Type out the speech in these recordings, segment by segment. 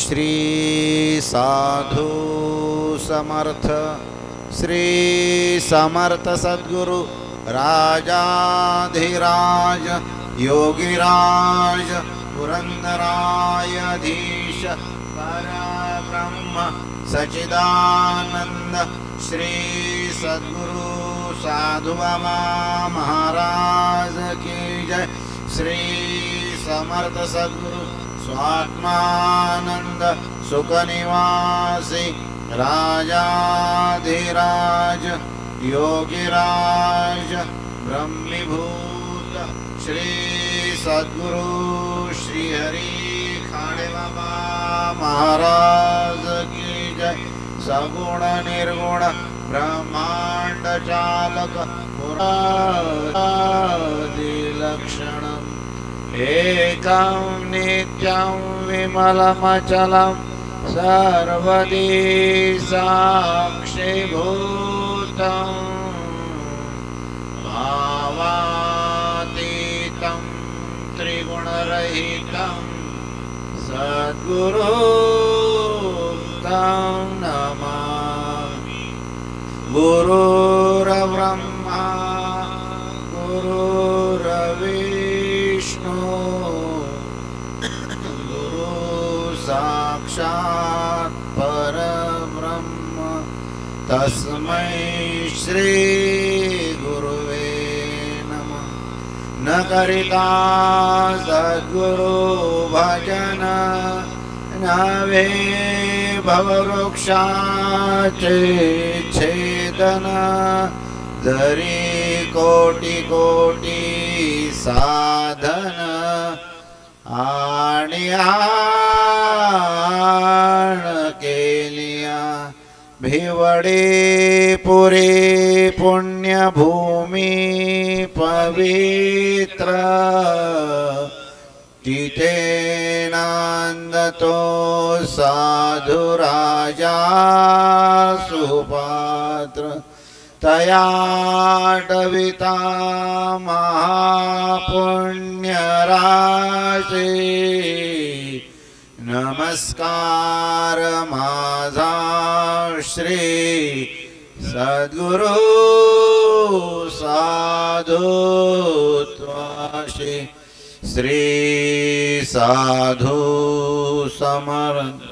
श्री साधू समर्थ श्री समर्थ सद्गुरु राजाधिराज योगिराज पुरन्दरायधीश परब्रह्म सच्चिदानन्द श्री सद्गुरु साधु बाबा महाराज की जय। श्री समर्थ सद्गुरु स्वात्मानंद सुख निवासी राजाधिराज योगिराज ब्रह्मीभूत श्री सद्गुरु श्री हरि खाडे बाबा महाराज की जय। सगुण निर्गुण ब्रह्मांड चालक पुरादिलक्षणम् एकं नित्यं विमलमचलं सर्वदी साक्षिभूतं भावातीतं त्रिगुणरहितं सद्गुरु साक्षात् परब्रह्म तस्मै श्री गुरुवे नमः न करिता सद्गुरु भजन न वे भववृक्षाचे छेदन जरी कोटी कोटी साधन आणि आण केलिया भिवडे पुरे पुण्यभूमी पवित्र। तिथे नांदतो साधु राजा सुपात्र। तयाटविता महापुण्यराशे। नमस्कार माझा श्री सद्गुरु साधुत्वाशी। श्री साधु समर्थ।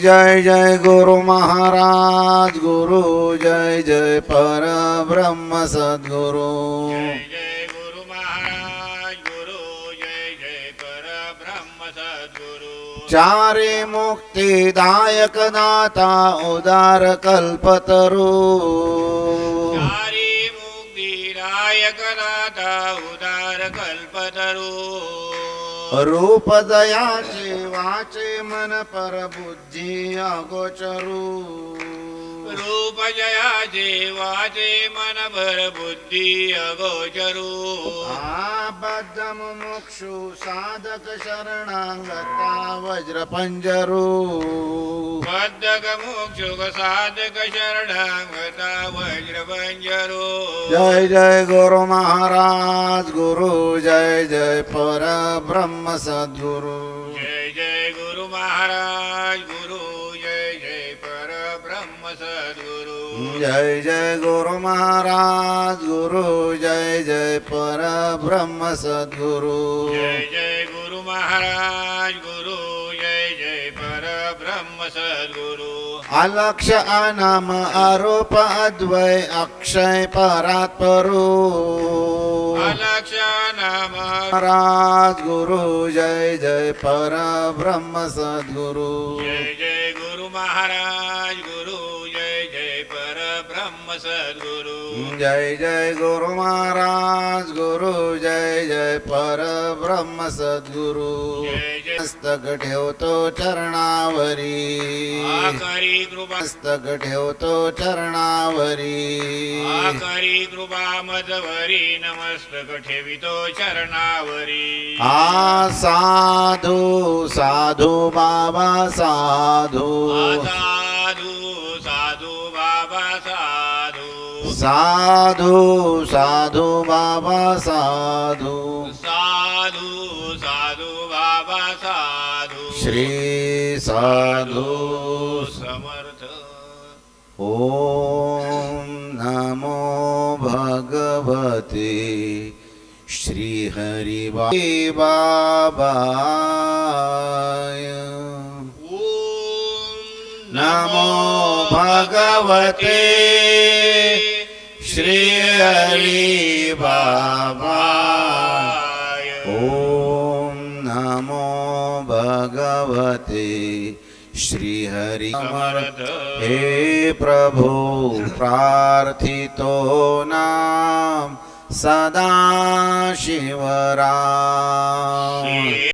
जय जय गुरु महाराज गुरु जय जय पर ब्रह्म सद्गुरु। जय जय गुरु महाराज गुरु जय जय पर ब्रह्म सद्गुरु। चारे मुक्तिदायक दाता उदार कल्पतरू। चारी मुक्ती रायक नाथा उदार कल्पतरू। रूप दया वाचे मन पर बुद्धि अगोचरू। रूप जया देवाचे मन भर बुद्धि अगोचरू। आबद्धम मोक्षु साधक शरणांगता वज्र पंजरू बद्धक मोक्षुक साधक शरणांगता वज्रभंजरो जय जय गुरु महाराज गुरु जय जय पर ब्रह्म सद्गुरु। जय जय गुरु महाराज जय जय गुरु महाराज गुरु जय जय पर ब्रह्म सद्गुरु। जय जय गुरु महाराज गुरु जय जय पर ब्रह्म सद्गुरु। अलक्ष अनाम आरोप अद्वय अक्षय परात्परू। अलक्ष नाम महाराज गुरु जय जय पर ब्रह्म सद्गुरु। जय जय गुरु महाराज। सद्गुरु। जय जय गुरु महाराज गुरु जय जय परब्रह्म सद्गुरु। मस्तक ठेवतो चरणावरी। मस्तक ठेवतो चरणावरी। आकरी कृपा मदवरी नमस्तक ठेवितो चरणावरी। आ साधू साधू बाबा साधू। साधू साधू बाबा साधू। साधू साधू बाबा साधू। श्री साधू। समर्थ। ॐ नमो भगवते श्रीहरिबाबाय ॐ नमो भगवते श्रीहरिबाबाय ॐ नमो भगवते श्रीहरि समर्थ हे प्रभो प्रार्थितो नाम सदा शिवराम